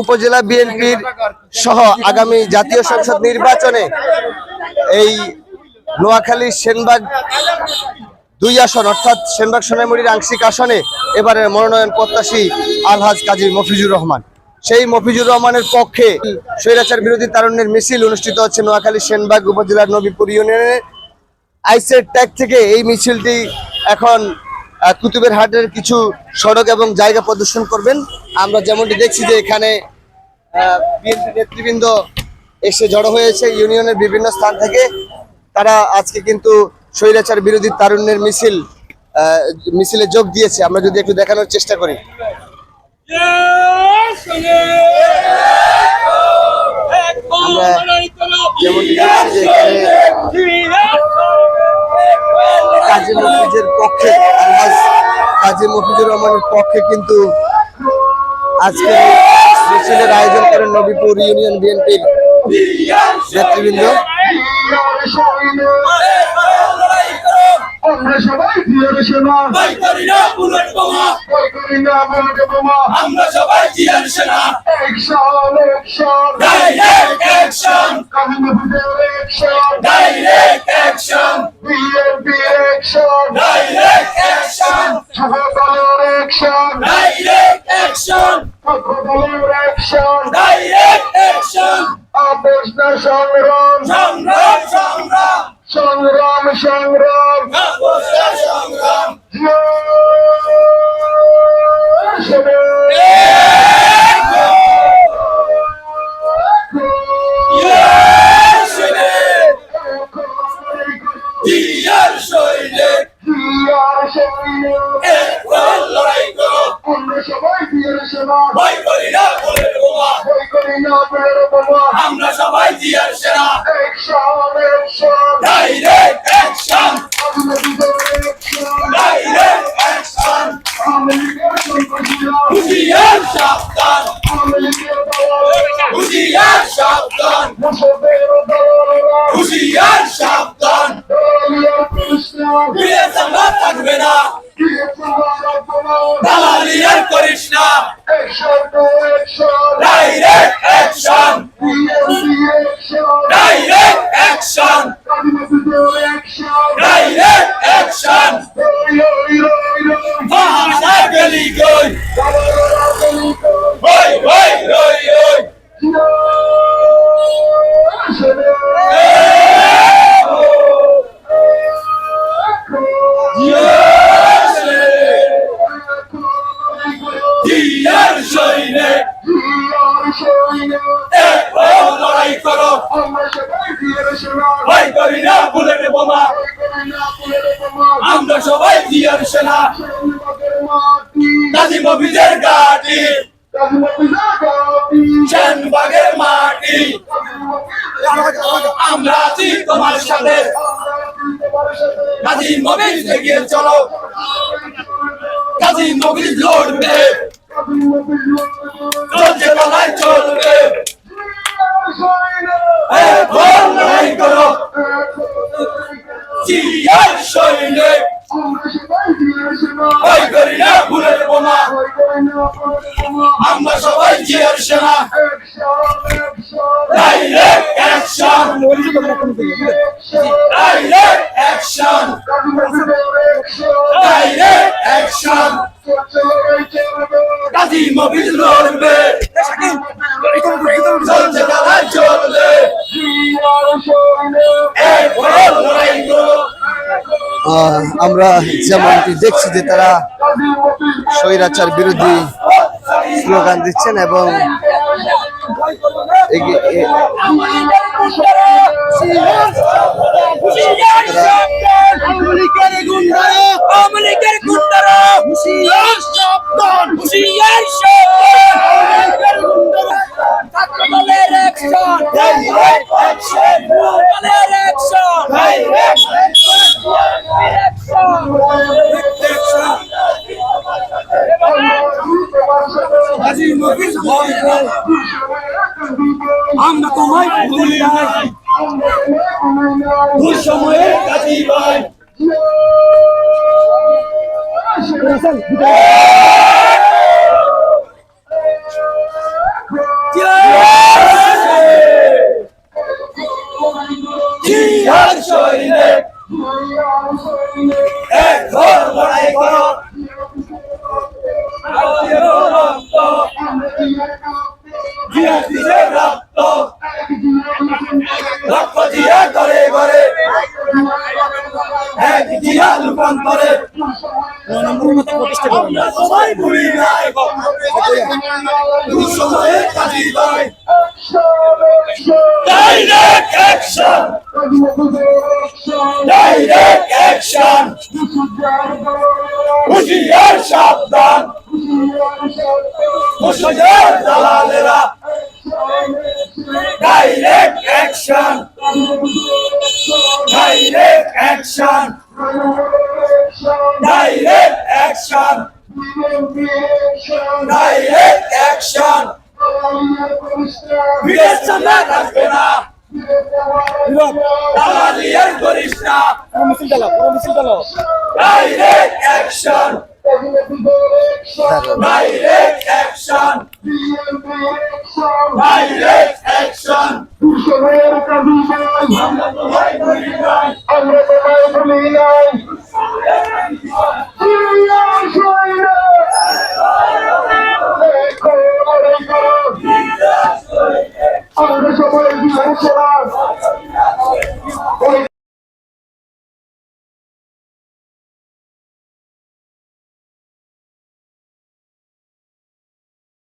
উপজেলা বিএনপির সহ আগামী জাতীয় সংসদ নির্বাচনে এই নোয়াখালী সেনবাগ দুই আসন, অর্থাৎ সেনবাগ সোনামুড়ির আংশিক আসনে এবারে মনোনয়ন প্রত্যাশী আলহাজ কাজী মফিজুর রহমান। সেই মফিজুর রহমানের পক্ষে স্বৈরাচার বিরোধী তারুণ্যের মিছিল অনুষ্ঠিত হচ্ছে নোয়াখালী সেনবাগ উপজেলার নবীপুর ইউনিয়নে আইসের ট্যাগ থেকে। এই মিছিলটি এখন কুতুবের হাটের কিছু সড়ক এবং জায়গা প্রদর্শন করবেন। আমরা যেমনটি দেখছি যে এখানে বিএনপি নেতৃবৃন্দ এসে জড়ো হয়েছে ইউনিয়নের বিভিন্ন স্থান থেকে। তারা আজকে কিন্তু স্বৈরাচার বিরোধী তারুণ্যের মিছিল মিছিলে যোগ দিয়েছে। আমরা যদি একটু দেখানোর চেষ্টা করি। আমরা যেমনটি দেখছি যে এখানে কাজী মফিজের পক্ষে আলহাজ কাজী মফিজুর রহমানের পক্ষে কিন্তু আজকে মিছিলের আয়োজন করেন নবীপুর ইউনিয়ন বিএনপির নেতৃবৃন্দ। আমরা সবাই প্রিয় সেনা। করি না বুলেট বোমা। করি না বলকে বোমা। আমরা সবাই জিয়ার সেনা। একশন একশন ডাইরেক্ট আপোষ না সংগ্রাম সংগ্রাম। সংগ্রাম সংগ্রাম। সংগ্রাম সংগ্রাম। আমরা সবাই বিয়ের সেনা। জিয়ার সেনা ডাইরেক্ট অ্যাকশন ডাইরেক্ট অ্যাকশন হুশিয়ার সাবধান হুশিয়ার সাবধান হুশিয়ার সাবধান ফিরে থাকবে না দালালি আর করিস না। Direct action direct action direct action জিয়ার সেনা কাজী মফিজের গাড়ি। চানবাগের মাটি। আমরা আছি তোমার সাথে। কাজী মফিজ এগিয়ে চলো। কাজী মফিজ লড়বে। আমরা সবাই জিয়ার সেনা। অ্যাকশন আমরা যেমনটি দেখছি যে তারা স্বৈরাচার বিরোধী স্লোগান দিচ্ছেন এবং হুশিয়ার সাবধান হুশিয়ার সাবধান আমেরিকার গুন্ডারা ছাত্রদলের অ্যাকশন ডাইরেক্ট অ্যাকশন দলের action direct action Azim Mofiz ভয় নাই আমরা তোমায় ভুলি নাই। দুঃসময়ে কাজী ভাই জিহাদ জিহাদ দিছে রক্ত রক্ত জিহাদ করে করে এক জিহাদ রূপান্তরে সবাই ভুলি নাই সময়ে কাজী ভাই ডাইরেক্ট অ্যাকশন ডাইরেক্ট অ্যাকশন হুশিয়ার সাবধান। মুসলিমের দালালেরা। Direct action direct action direct action direct action বিবেচনা রাখবে না দালালিয়ার করিস না direct action direct action direct action আমরা তো ভাই ভুলি নাই আমরা তোমায় ভুলি নাই capitalize